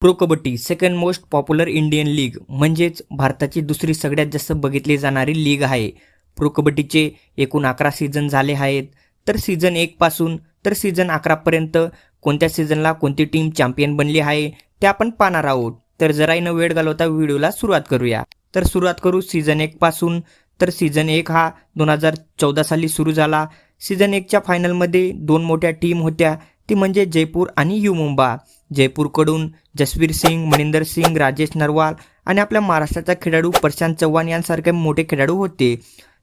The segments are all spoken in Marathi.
Pro kabaddi second most popular Indian league म्हणजेच भारताची दुसरी सगळ्यात जास्त बघितली जाणारी लीग आहे. प्रो कबड्डीचे एकूण अकरा सीझन झाले आहेत. तर सीझन एकपासून तर सीझन अकरापर्यंत कोणत्या सीझनला कोणती टीम चॅम्पियन बनली आहे ते आपण पाहणार आहोत. तर जराही न वेळ घालवता व्हिडिओला सुरुवात करूया. तर सुरुवात करू सीझन एकपासून तर सीझन एक हा दोन हजार चौदा साली सुरू झाला. सीझन एकच्या फायनलमध्ये दोन मोठ्या टीम होत्या. ती म्हणजे जयपूर आणि यू मुंबा. जयपूरकडून जसवीर सिंग मनिंदर सिंग राजेश नरवाल आणि आपल्या महाराष्ट्राचा खेळाडू प्रशांत चव्हाण यांसारखे मोठे खेळाडू होते.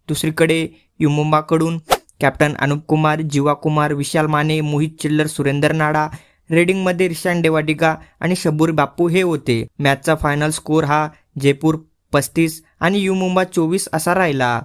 दुसरीकडे युमुंबाकडून कॅप्टन अनुप कुमार जीवा कुमार विशाल माने मोहित चिल्लर सुरेंदर नाडा रेडिंगमध्ये रिशान डेवाडिगा आणि शबूर बाप्पू हे होते. मॅचचा फायनल स्कोर हा जयपूर पस्तीस आणि यू मुंबा चोवीस असा राहिला.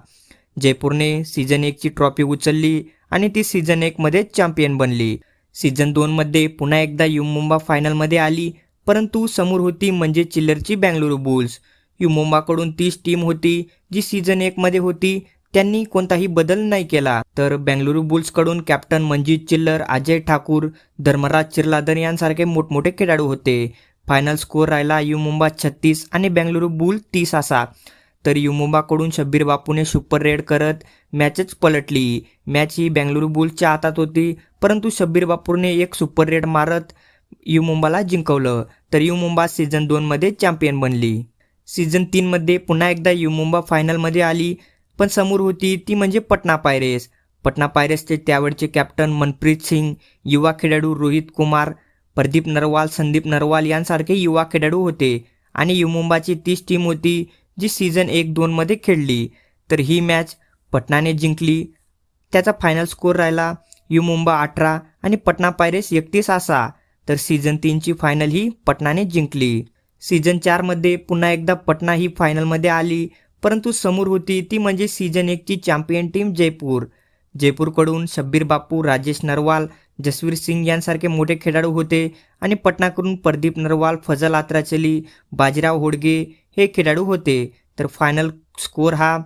जयपूरने सीझन एकची ट्रॉफी उचलली आणि ती सीझन एकमध्ये चॅम्पियन बनली. सीझन दोनमध्ये पुन्हा एकदा युमुंबा फायनलमध्ये आली परंतु समोर होती म्हणजे चिल्लरची बँगलुरू बुल्स. युमुंबाकडून तीच टीम होती जी सीझन एकमध्ये होती त्यांनी कोणताही बदल नाही केला. तर बेंगलुरू बुल्सकडून कॅप्टन मंजित चिल्लर अजय ठाकूर धर्मराज चिरलादर यांसारखे मोठमोठे खेळाडू होते. फायनल स्कोर राहिला यू मुंबा छत्तीस आणि बेंगलुरू बुल तीस असा. तर युमुबाकडून शब्बीर बापूने सुपर रेड करत मॅचच पलटली. मॅच ही बेंगलुरू बुल्सच्या हातात होती परंतु शब्बीर बापूरने एक सुपर रेड मारत यू मुंबाला जिंकवलं. तर यू मुंबा सीझन दोनमध्ये चॅम्पियन बनली. सीझन तीनमध्ये पुन्हा एकदा यू मुंबा फायनलमध्ये आली पण समोर होती ती म्हणजे पटना पायरेस. पटना पायरेसचे त्यावेळचे कॅप्टन मनप्रीत सिंग युवा खेळाडू रोहित कुमार प्रदीप नरवाल संदीप नरवाल यांसारखे युवा खेळाडू होते. आणि यू मुंबाची तीच टीम होती जी सीझन एक दोनमध्ये खेळली तर ही मॅच पटनाने जिंकली. त्याचा फायनल स्कोर राहिला यू मुंबा अठरा आणि पटना पायरेस एकतीस असा. तर सीझन तीनची फायनल ही पटनाने जिंकली. सीझन चारमध्ये पुन्हा एकदा पटना ही फायनलमध्ये आली परंतु समोर होती ती म्हणजे सीझन एकची चॅम्पियन टीम जयपूर. जयपूरकडून शब्बीर बापू राजेश नरवाल जसवीर सिंग यांसारखे मोठे खेळाडू होते आणि पटनाकडून प्रदीप नरवाल फजल आत्राचली बाजीराव होडगे हे खेळाडू होते. तर फायनल स्कोर हा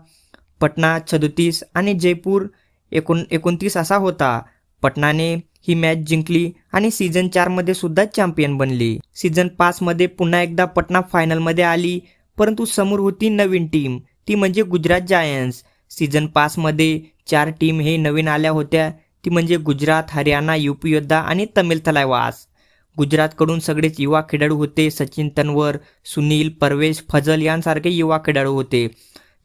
पटना सदोतीस आणि जयपूर एकोण एकोणतीस असा होता. पटनाने ही मॅच जिंकली आणि सीझन चारमध्ये सुद्धा चॅम्पियन बनली. सीझन पाचमध्ये पुन्हा एकदा पटना फायनलमध्ये आली परंतु समोर होती नवीन टीम ती म्हणजे गुजरात जायन्स सीझन पाचमध्ये चार टीम हे नवीन आल्या होत्या. ती म्हणजे गुजरात हरियाणा युपी योद्धा आणि तमिळ थलायवास गुजरातकडून सगळेच युवा खेळाडू होते. सचिन तन्वर सुनील परवेश फजल यांसारखे युवा खेळाडू होते.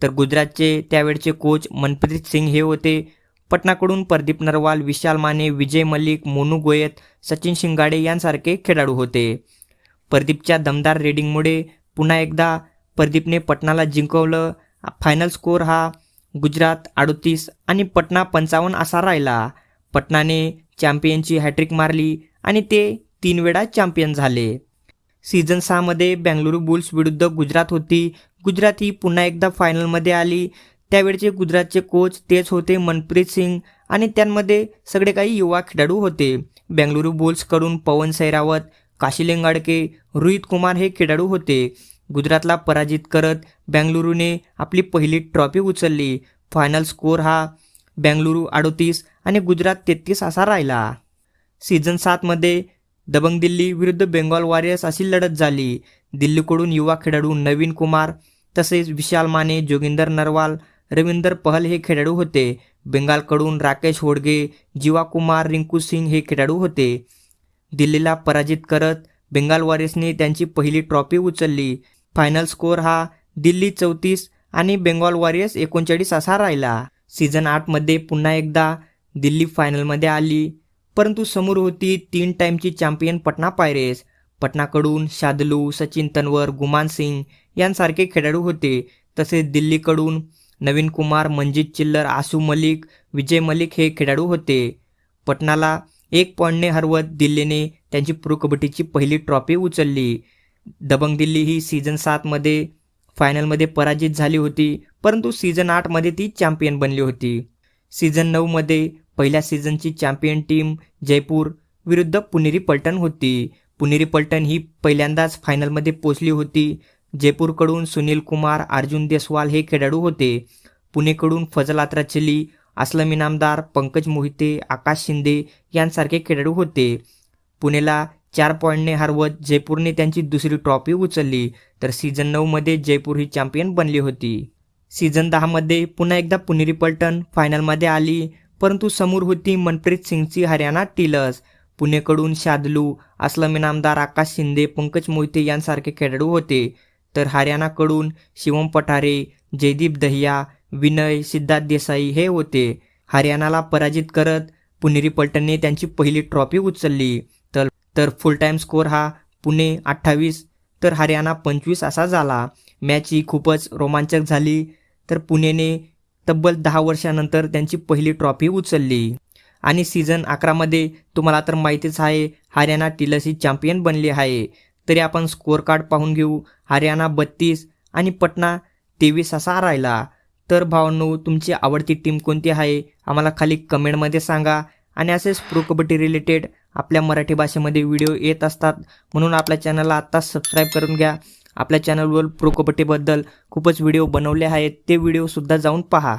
तर गुजरातचे त्यावेळचे कोच मनप्रीत सिंग हे होते. पटनाकडून प्रदीप नरवाल विशाल माने विजय मलिक मोनू गोयत सचिन शिंगाडे यांसारखे खेळाडू होते. प्रदीपच्या दमदार रेडिंगमुळे पुन्हा एकदा प्रदीपने पटनाला जिंकवलं. फायनल स्कोर हा गुजरात अडतीस आणि पटना पंचावन्न असा राहिला. पटनाने चॅम्पियनची हॅट्रिक मारली आणि ते तीन वेळा चॅम्पियन झाले. सीझन सहामध्ये बेंगलुरू बुल्स विरुद्ध गुजरात होती. गुजरात ही पुन्हा एकदा फायनलमध्ये आली. त्यावेळचे गुजरातचे कोच तेच होते मनप्रीत सिंग आणि त्यांमध्ये सगळे काही युवा खेळाडू होते. बेंगलुरू बुल्सकडून पवन सैरावत काशीलिंगाडके रोहित कुमार हे खेळाडू होते. गुजरातला पराजित करत बेंगलुरूने आपली पहिली ट्रॉफी उचलली. फायनल स्कोर हा बेंगलुरू अडोतीस आणि गुजरात तेहतीस असा राहिला. सीझन सातमध्ये दबंग दिल्ली विरुद्ध बेंगॉल वॉरियर्स अशी लढत झाली. दिल्लीकडून युवा खेळाडू नवीन कुमार तसेच विशाल माने जोगिंदर नरवाल रविंदर पहल हे खेळाडू होते. बेंगालकडून राकेश होडगे जीवा कुमार रिंकू सिंग हे खेळाडू होते. दिल्लीला पराजित करत बेंगाल वॉरियर्सने त्यांची पहिली ट्रॉफी उचलली. फायनल स्कोर हा दिल्ली चौतीस आणि बेंगॉल वॉरियर्स एकोणचाळीस असा राहिला. सीझन आठमध्ये पुन्हा एकदा दिल्ली फायनलमध्ये आली. परंतु समोर होती तीन टाईमची चॅम्पियन पटना पायरेस. पटनाकडून शादलू सचिन तन्वर गुमान सिंग यांसारखे खेळाडू होते. तसेच दिल्लीकडून नवीन कुमार मंजित चिल्लर आसू मलिक विजय मलिक हे खेळाडू होते. पटनाला एक पॉईंटने हरवत दिल्लीने त्यांची प्रो कबड्डीची पहिली ट्रॉफी उचलली. दबंग दिल्ली ही सीझन सातमध्ये फायनलमध्ये पराजित झाली होती परंतु सीझन आठमध्ये ती चॅम्पियन बनली होती. सीझन नऊमध्ये पहिल्या सीझनची चॅम्पियन टीम जयपूर विरुद्ध पुनेरी पलटण होती. पुनेरी पलटण ही पहिल्यांदाच फायनलमध्ये पोचली होती. जयपूरकडून सुनील कुमार अर्जुन देसवाल हे खेळाडू होते. पुणेकडून फजल आत्राचली असलम इनामदार पंकज मोहिते आकाश शिंदे यांसारखे खेळाडू होते. पुणेला चार पॉईंटने हरवत जयपूरने त्यांची दुसरी ट्रॉफी उचलली. तर सीझन नऊमध्ये जयपूर ही चॅम्पियन बनली होती. सीझन दहामध्ये पुन्हा एकदा पुनेरी पलटण फायनलमध्ये आली परंतु समोर होती मनप्रीत सिंगची हरियाणा टिलर्स. पुणेकडून शादलू असलम इनामदार आकाश शिंदे पंकज मोहिते यांसारखे खेळाडू होते. तर हरियाणाकडून शिवम पठारे जयदीप दहिया विनय सिद्धार्थ देसाई हे होते. हरियाणाला पराजित करत पुणेरी पलटणने त्यांची पहिली ट्रॉफी उचलली. तर तर फुल टाईम स्कोर हा पुणे अठ्ठावीस तर हरियाणा पंचवीस असा झाला. मॅच ही खूपच रोमांचक झाली. तर पुणेने तब्बल दहा वर्षानंतर त्यांची पहिली ट्रॉफी उचलली. आणि सीझन अकरामध्ये तुम्हाला तर माहितीच आहे हरियाणा टिलसी चॅम्पियन बनली आहे. तरी आपण स्कोअर कार्ड पाहून घेऊ. हरियाणा बत्तीस आणि पटना तेवीस असा राहिला. तर भावांनो तुमची आवडती टीम कोणती आहे? आम्हाला खाली कमेंटमध्ये सांगा. आणि असेच प्रो कबड्डी रिलेटेड आपल्या मराठी भाषेमध्ये व्हिडिओ येत असतात. म्हणून आपल्या चॅनलला आत्ताच सबस्क्राईब करून घ्या. आपल्या चॅनलवर प्रो कबड्डीबद्दल खूपच व्हिडिओ बनवले आहेत. ते व्हिडिओसुद्धा जाऊन पहा.